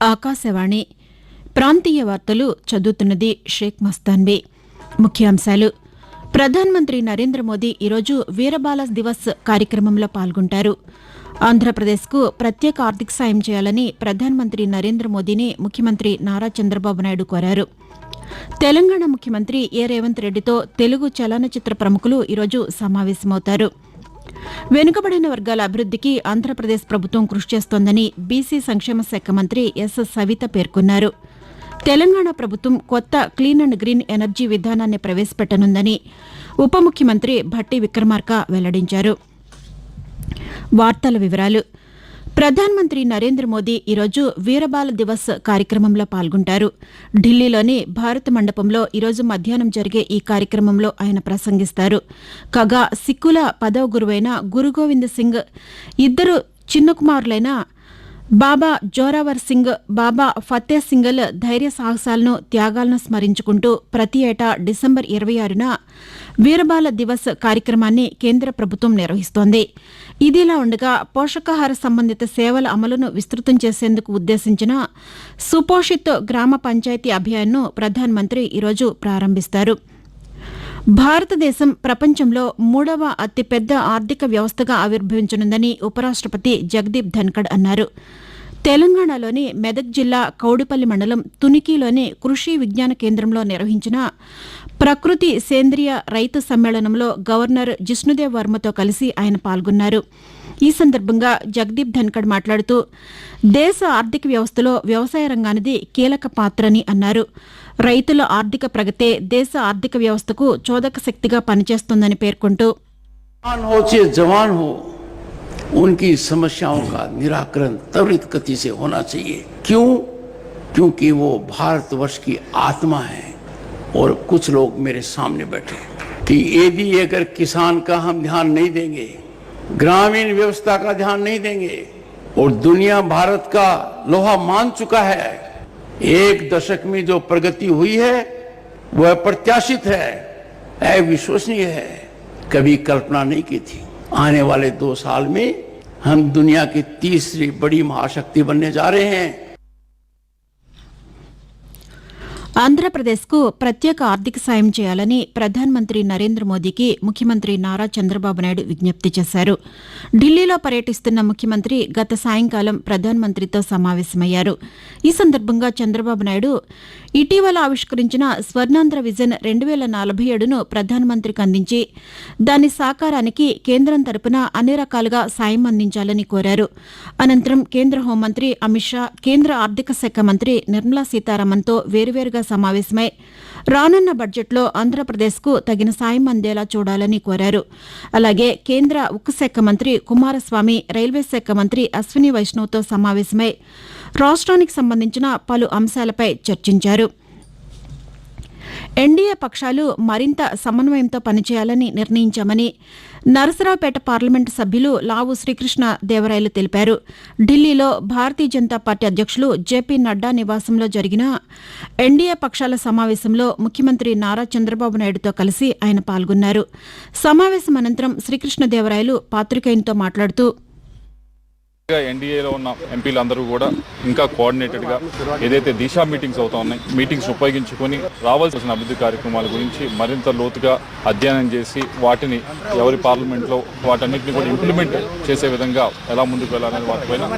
ఆకాశవాణి ప్రాంతీయ వార్తలు చదువుతున్నది షేక్ మస్తాన్బీ ముఖ్యాంశాలు. ప్రధానమంత్రి నరేంద్ర మోదీ ఈరోజు వీరబాల దివస్ కార్యక్రమంలో పాల్గొంటారు. ఆంధ్రప్రదేశ్కు ప్రత్యేక ఆర్థిక సాయం చేయాలని ప్రధానమంత్రి నరేంద్ర మోదీని ముఖ్యమంత్రి నారా చంద్రబాబు నాయుడు కోరారు. తెలంగాణ ముఖ్యమంత్రి ఏ రేవంత్ రెడ్డితో తెలుగు చలనచిత్ర ప్రముఖులు ఈరోజు సమావేశమవుతారు. వెనుకబడిన వర్గాల అభివృద్దికి ఆంధ్రప్రదేశ్ ప్రభుత్వం కృషి చేస్తోందని బీసీ సంక్షేమ శాఖ మంత్రి ఎస్ సవిత పేర్కొన్నారు. తెలంగాణ ప్రభుత్వం కొత్త క్లీన్ అండ్ గ్రీన్ ఎనర్జీ విధానాన్ని ప్రవేశపెట్టనుందని ఉప ముఖ్యమంత్రి భట్టి విక్రమార్క వెల్లడించారు. వార్తల వివరాలు ప్రధానమంత్రి నరేంద్ర మోదీ ఈరోజు వీరబాల దివస్ కార్యక్రమంలో పాల్గొంటారు. ఢిల్లీలోని భారత మండపంలో ఈరోజు మధ్యాహ్నం జరిగే ఈ కార్యక్రమంలో ఆయన ప్రసంగిస్తారు. కాగా సిక్కుల పదవ గురువైన గురు గోవింద్ సింగ్ ఇద్దరు చిన్న కుమారులైన బాబా జోరావర్ సింగ్ బాబా ఫతే సింగల్ ధైర్య సాహసాలను త్యాగాలను స్మరించుకుంటూ ప్రతి ఏటా డిసెంబర్ ఇరవై ఆరున వీరబాల దివస్ కార్యక్రమాన్ని కేంద్ర ప్రభుత్వం నిర్వహిస్తోంది. ఇదిలా ఉండగా పోషకాహార సంబంధిత సేవల అమలును విస్తృతం చేసేందుకు ఉద్దేశించిన సుపోషిత్ గ్రామ పంచాయతీ అభియాన్ను ప్రధానమంత్రి ఈరోజు ప్రారంభిస్తారు. భారతదేశం ప్రపంచంలో మూడవ అతిపెద్ద ఆర్థిక వ్యవస్థగా ఆవిర్భవించనుందని ఉపరాష్టపతి జగదీప్ ధన్కడ్ అన్నారు. తెలంగాణలోని మెదక్ జిల్లా కౌడిపల్లి మండలం తునికిలోని కృషి విజ్ఞాన కేంద్రంలో నిర్వహించిన ప్రకృతి సేంద్రియ రైతు సమ్మేళనంలో గవర్నర్ జిష్ణుదేవ్ వర్మతో కలిసి ఆయన పాల్గొన్నారు. ఈ సందర్భంగా జగదీప్ ధన్కడ్ మాట్లాడుతూ దేశ ఆర్థిక వ్యవస్థలో వ్యవసాయ రంగానిది కీలక పాత్రని అన్నారు. రైతుల ఆర్థిక ప్రగతే దేశ ఆర్థిక వ్యవస్థకు చోదక శక్తిగా పనిచేస్తోందని పేర్కొంటూ किसान हो चाहे जवान हो उनकी समस्याओं का निराकरण त्वरित गति से होना चाहिए क्यों क्योंकि वो भारतवर्ष की आत्मा है और कुछ लोग मेरे सामने बैठे हैं कि यदि अगर किसान का हम ध्यान नहीं देंगे ग्रामीण व्यवस्था का ध्यान नहीं देंगे और दुनिया भारत का लोहा मान चुका है एक दशक में जो प्रगति हुई है, वह प्रत्याशित है। अविश्वसनीय है। कभी कल्पना नहीं की थी। आने वाले दो साल में हम दुनिया की तीसरी बड़ी महाशक्ति बनने जा रहे हैं। ఆంధ్రప్రదేశ్కు ప్రత్యేక ఆర్థిక సాయం చేయాలని ప్రధానమంత్రి నరేంద్ర మోదీకి ముఖ్యమంత్రి నారా చంద్రబాబు నాయుడు విజ్ఞప్తి చేశారు. ఢిల్లీలో పర్యటిస్తున్న ముఖ్యమంత్రి గత సాయంకాలం ప్రధానమంత్రితో సమావేశమయ్యారు. ఈ సందర్భంగా చంద్రబాబు నాయుడు ఇటీవల ఆవిష్కరించిన స్వర్ణాంధ్ర విజన్ రెండు వేల నలభై ఏడును ప్రధానమంత్రికి అందించి దాని సాకారానికి కేంద్రం తరపున అన్ని రకాలుగా సాయం అందించాలని కోరారు. అనంతరం కేంద్ర హోంమంత్రి అమిత్ షా కేంద్ర ఆర్థిక శాఖ మంత్రి నిర్మలా సీతారామన్తో వేరువేరుగా సమావేశమై రానున్న బడ్జెట్లో ఆంధ్రప్రదేశ్కు తగిన సాయం అందేలా చూడాలని కోరారు. అలాగే కేంద్ర ఉక్కు శాఖ మంత్రి కుమారస్వామి రైల్వే శాఖ మంత్రి అశ్విని వైష్ణవ్తో సమావేశమై రాష్ట్రానికి సంబంధించిన పలు అంశాలపై చర్చించారు. ఎన్డీఏ పక్షాలు మరింత సమన్వయంతో పనిచేయాలని నిర్ణయించామని నరసరావుపేట పార్లమెంటు సభ్యులు లావు శ్రీకృష్ణ దేవరాయలు తెలిపారు. ఢిల్లీలో భారతీయ జనతా పార్టీ అధ్యక్షులు జేపీ నడ్డా నివాసంలో జరిగిన ఎన్డీఏ పక్షాల సమావేశంలో ముఖ్యమంత్రి నారా చంద్రబాబు నాయుడుతో కలిసి ఆయన పాల్గొన్నారు. సమావేశం అనంతరం శ్రీకృష్ణదేవరాయలు పాతికేయునితో మాట్లాడుతూ ఎన్డీఏలో ఉన్న ఎంపీలు అందరూ కూడా ఇంకా కోఆర్డినేటెడ్గా ఏదైతే దిశా మీటింగ్స్ అవుతా ఉన్నాయి మీటింగ్స్ ఉపయోగించుకొని రావాల్సిన అభివృద్ధి కార్యక్రమాల గురించి మరింత లోతుగా అధ్యయనం చేసి వాటిని ఎవరి పార్లమెంట్లో వాటన్నిటిని కూడా ఇంప్లిమెంట్ చేసే విధంగా ఎలా ముందుకు వెళ్ళాలనే వాటిపైన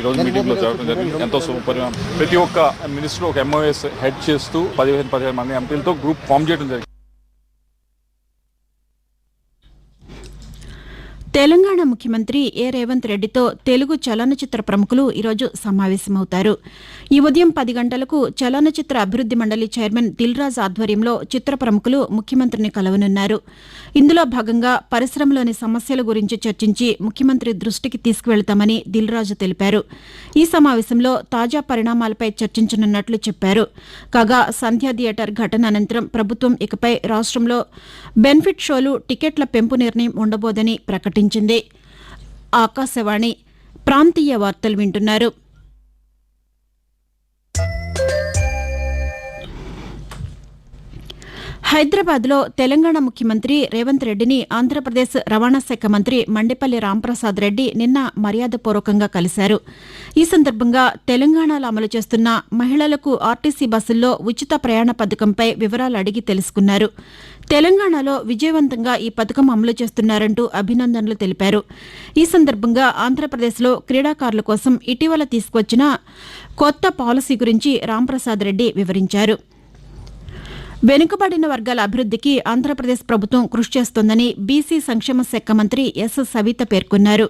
ఈ రోజు మీటింగ్లో జరగడం జరిగింది. ఎంతో శుభపరిణామం. ప్రతి ఒక్క మినిస్టర్ ఒక ఎంఓఎస్ హెడ్ చేస్తూ పదిహేను పదిహేను మంది ఎంపీలతో గ్రూప్ ఫామ్ చేయడం జరిగింది. తెలంగాణ ముఖ్యమంత్రి ఏ రేవంత్ రెడ్డితో తెలుగు చలనచిత్ర ప్రముఖులు ఈరోజు సమావేశమవుతారు. ఈ ఉదయం పది గంటలకు చలనచిత్ర అభివృద్ది మండలి చైర్మన్ దిల్రాజ్ ఆధ్వర్యంలో చిత్ర ప్రముఖులు ముఖ్యమంత్రిని కలవనున్నారు. ఇందులో భాగంగా పరిశ్రమలోని సమస్యల గురించి చర్చించి ముఖ్యమంత్రి దృష్టికి తీసుకువెళతామని దిల్రాజు తెలిపారు. ఈ సమావేశంలో తాజా పరిణామాలపై చర్చించనున్నట్లు చెప్పారు. కాగా సంధ్యా థియేటర్ ఘటన అనంతరం ప్రభుత్వం ఇకపై రాష్ట్రంలో బెనిఫిట్ షోలు టికెట్ల పెంపు నిర్ణయం ఉండబోదని ప్రకటించింది ఆకాశవాణి ప్రాంతీయ వార్తలు వింటున్నారు. హైదరాబాద్లో తెలంగాణ ముఖ్యమంత్రి రేవంత్ రెడ్డిని ఆంధ్రప్రదేశ్ రవాణా శాఖ మంత్రి మండిపల్లి రాంప్రసాద్ రెడ్డి నిన్న మర్యాదపూర్వకంగా కలిశారు. ఈ సందర్భంగా తెలంగాణలో అమలు చేస్తున్న మహిళలకు ఆర్టీసీ బస్సుల్లో ఉచిత ప్రయాణ పథకంపై వివరాలు అడిగి తెలుసుకున్నారు. తెలంగాణలో విజయవంతంగా ఈ పథకం అమలు చేస్తున్నారంటూ అభినందనలు తెలిపారు. ఈ సందర్భంగా ఆంధ్రప్రదేశ్లో క్రీడాకారుల కోసం ఇటీవల తీసుకొచ్చిన కొత్త పాలసీ గురించి రాంప్రసాద్ రెడ్డి వివరించారు. వెనుకబడిన వర్గాల అభివృద్దికి ఆంధ్రప్రదేశ్ ప్రభుత్వం కృషి చేస్తోందని బీసీ సంక్షేమ శాఖ మంత్రి ఎస్ సవిత పేర్కొన్నారు.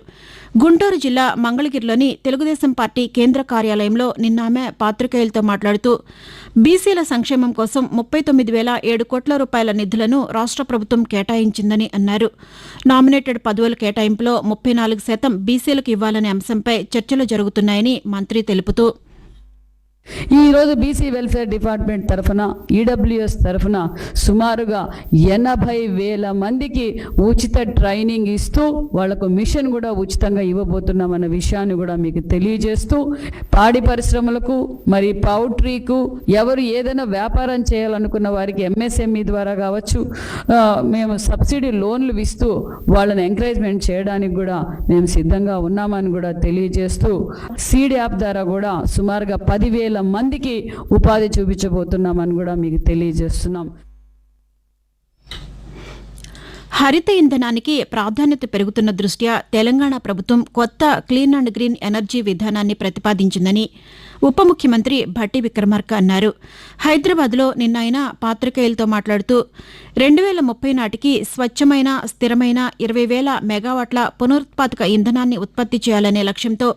గుంటూరు జిల్లా మంగళగిరిలోని తెలుగుదేశం పార్టీ కేంద్ర కార్యాలయంలో నిన్న ఆమె పాతికేయులతో మాట్లాడుతూ బీసీల సంక్షేమం కోసం ముప్పై తొమ్మిది వేల ఏడు కోట్ల రూపాయల నిధులను రాష్ట ప్రభుత్వం కేటాయించిందని అన్నారు. నామినేటెడ్ పదవుల కేటాయింపులో ముప్పై నాలుగు శాతం బీసీలకు ఇవ్వాలనే అంశంపై చర్చలు జరుగుతున్నాయని మంత్రి తెలుపుతూ ఈ రోజు బీసీ వెల్ఫేర్ డిపార్ట్మెంట్ తరఫున ఈడబ్ల్యూఎస్ తరఫున సుమారుగా ఎనభై వేల మందికి ఉచిత ట్రైనింగ్ ఇస్తూ వాళ్ళకు మిషన్ కూడా ఉచితంగా ఇవ్వబోతున్నామన్న విషయాన్ని కూడా మీకు తెలియజేస్తూ పాడి పరిశ్రమలకు మరి పౌల్ట్రీకు ఎవరు ఏదైనా వ్యాపారం చేయాలనుకున్న వారికి ఎంఎస్ఎంఈ ద్వారా కావచ్చు మేము సబ్సిడీ లోన్లు ఇస్తూ వాళ్ళని ఎంకరేజ్మెంట్ చేయడానికి కూడా మేము సిద్ధంగా ఉన్నామని కూడా తెలియజేస్తూ సీడ్ యాప్ ద్వారా కూడా సుమారుగా పదివేల మందికి ఉపాధి చూపించబోతున్నామని కూడా మీకు తెలియజేస్తున్నాం. హరిత ఇంధనానికి ప్రాధాన్యత పెరుగుతున్న దృష్ట్యా తెలంగాణ ప్రభుత్వం కొత్త క్లీన్ అండ్ గ్రీన్ ఎనర్జీ విధానాన్ని ప్రతిపాదించిందని ఉప ముఖ్యమంత్రి భట్టి విక్రమార్క అన్నారు. హైదరాబాద్లో నిన్న ఆయన పాత్రికేయులతో మాట్లాడుతూ రెండు వేల ముప్పై నాటికి స్వచ్ఛమైన స్థిరమైన ఇరవై వేల మెగావాట్ల పునరుత్పాదక ఇంధనాన్ని ఉత్పత్తి చేయాలనే లక్ష్యంతో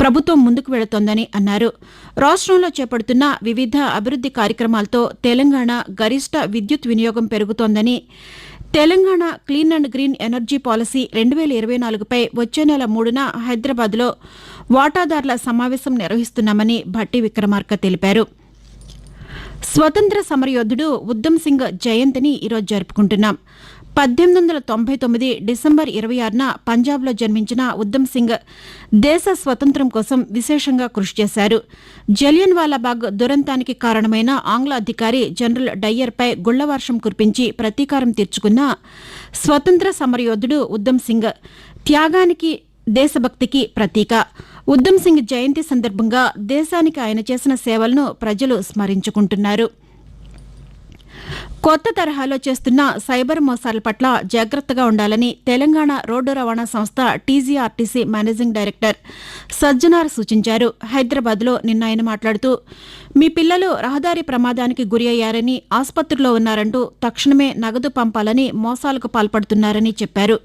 ప్రభుత్వం ముందుకు వెళుతోందని అన్నారు. రాష్ట్రంలో చేపడుతున్న వివిధ అభివృద్ది కార్యక్రమాలతో తెలంగాణ గరిష్ట విద్యుత్ వినియోగం పెరుగుతోందని Telangana clean and green energy policy రెండు వేల ఇరవై నాలుగుపై వచ్చే నెల మూడున హైదరాబాద్లో వాటాదారుల సమావేశం నిర్వహిస్తున్నామని భట్టి విక్రమార్క తెలిపారు. స్వతంత్ర సమరయోధుడు ఉద్దమ్ సింగ్ జయంతిని ఈరోజు జరుపుకుంటున్నాం. పద్దెనిమిది వందల తొంభై తొమ్మిది డిసెంబర్ ఇరవై ఆరున పంజాబ్లో జన్మించిన ఉద్దమ్ సింగ్ దేశ స్వతంత్రం కోసం విశేషంగా కృషి చేశారు. జలియన్ వాలాబాగ్ దురంతానికి కారణమైన ఆంగ్ల అధికారి జనరల్ డయ్యర్పై గుళ్ళవర్షం కురిపించి ప్రతీకారం తీర్చుకున్న స్వతంత్ర సమరయోధుడు ఉద్దమ్ సింగ్ త్యాగానికి దేశభక్తికి ప్రతీక. ఉద్దమ్ సింగ్ జయంతి సందర్భంగా దేశానికి ఆయన చేసిన సేవలను ప్రజలు స్మరించుకుంటున్నారు. కొత్త తరహాలో చేస్తున్న సైబర్ మోసాల పట్ల జాగ్రత్తగా ఉండాలని తెలంగాణ రోడ్డు రవాణా సంస్థ టీజీఆర్టీసీ మేనేజింగ్ డైరెక్టర్ సజ్జనార్ సూచించారు. హైదరాబాద్లో నిన్న ఆయన మాట్లాడుతూ మీ పిల్లలు రహదారి ప్రమాదానికి గురి అయ్యారని ఆసుపత్రిలో ఉన్నారంటూ తక్షణమే నగదు పంపాలని మోసాలకు పాల్పడుతున్నారని చెప్పారు.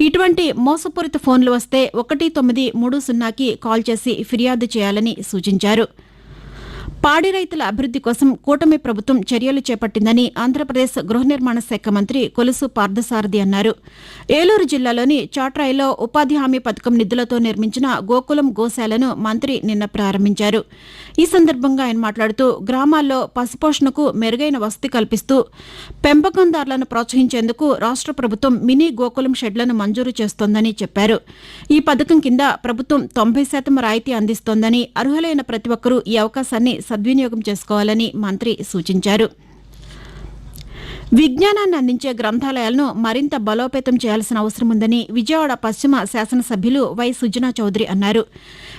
ఇటువంటి మోసపూరిత ఫోన్లు వస్తే ఒకటి తొమ్మిది మూడు సున్నాకి కాల్ చేసి ఫిర్యాదు చేయాలని సూచించారు. పాడి రైతుల అభివృద్ది కోసం కూటమి ప్రభుత్వం చర్యలు చేపట్టిందని ఆంధ్రప్రదేశ్ గృహ నిర్మాణ శాఖ మంత్రి కొలుసు పార్థసారథి అన్నారు. ఏలూరు జిల్లాలోని చాట్రాయిలో ఉపాధి హామీ పథకం నిధులతో నిర్మించిన గోకులం గోశాలను మంత్రి నిన్న ప్రారంభించారు. ఈ సందర్భంగా ఆయన మాట్లాడుతూ గ్రామాల్లో పశుపోషణకు మెరుగైన వసతి కల్పిస్తూ పెంపకందారులను ప్రోత్సహించేందుకు రాష్ట్ర ప్రభుత్వం మినీ గోకులం షెడ్లను మంజూరు చేస్తోందని చెప్పారు. ఈ పథకం కింద ప్రభుత్వం తొంభై శాతం రాయితీ అందిస్తోందని అర్హులైన ప్రతి ఒక్కరూ ఈ అవకాశాన్ని సద్వినియోగం చేసుకోవాలని మంత్రి సూచించారు. విజ్ఞానాన్ని అందించే గ్రంథాలయాలను మరింత బలోపేతం చేయాల్సిన అవసరం ఉందని విజయవాడ పశ్చిమ శాసనసభ్యులు వై సుజనా చౌదరి అన్నారు.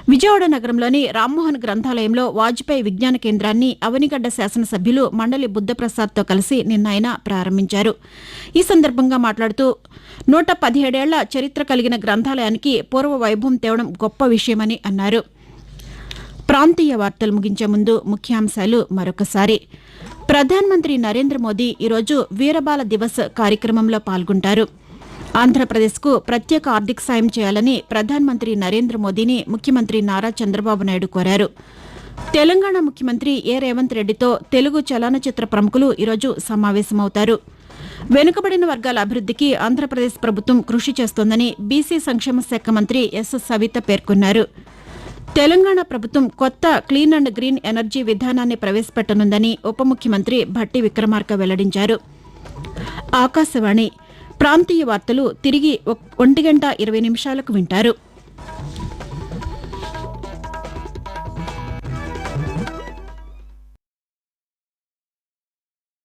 విజయవాడ నగరంలోని రామ్మోహన్ గ్రంథాలయంలో వాజ్పేయి విజ్ఞాన కేంద్రాన్ని అవనిగడ్డ శాసనసభ్యులు మండలి బుద్ధప్రసాద్తో కలిసి నిన్న ఆయన ప్రారంభించారు. ఈ సందర్భంగా మాట్లాడుతూ నూట పదిహేడేళ్ళ చరిత్ర కలిగిన గ్రంథాలయానికి పూర్వ వైభవం తేవడం గొప్ప విషయమని అన్నారు. ప్రాంతీయ వార్తలు ముగించే ముందు ముఖ్యాంశాలు మరొకసారి. ప్రధానమంత్రి నరేంద్ర మోదీ ఈరోజు వీరబాల దివస్ కార్యక్రమంలో పాల్గొంటారు. ఆంధ్రప్రదేశ్కు ప్రత్యేక ఆర్థిక సాయం చేయాలని ప్రధానమంత్రి నరేంద్ర మోదీని ముఖ్యమంత్రి నారా చంద్రబాబు నాయుడు కోరారు. తెలంగాణ ముఖ్యమంత్రి ఏ రేవంత్ రెడ్డితో తెలుగు చలనచిత్ర ప్రముఖులు ఈరోజు సమావేశమవుతారు. వెనుకబడిన వర్గాల అభివృద్దికి ఆంధ్రప్రదేశ్ ప్రభుత్వం కృషి చేస్తోందని బీసీ సంక్షేమ శాఖ మంత్రి ఎస్ సవిత పేర్కొన్నారు. తెలంగాణ ప్రభుత్వం కొత్త క్లీన్ అండ్ గ్రీన్ ఎనర్జీ విధానాన్ని ప్రవేశపెట్టనుందని ఉప ముఖ్యమంత్రి భట్టి విక్రమార్క వెల్లడించారు. ఆకాశవాణి ప్రాంతీయ వార్తలు తిరిగి ఒంటి గంట ఇరవై నిమిషాలకు వింటారు.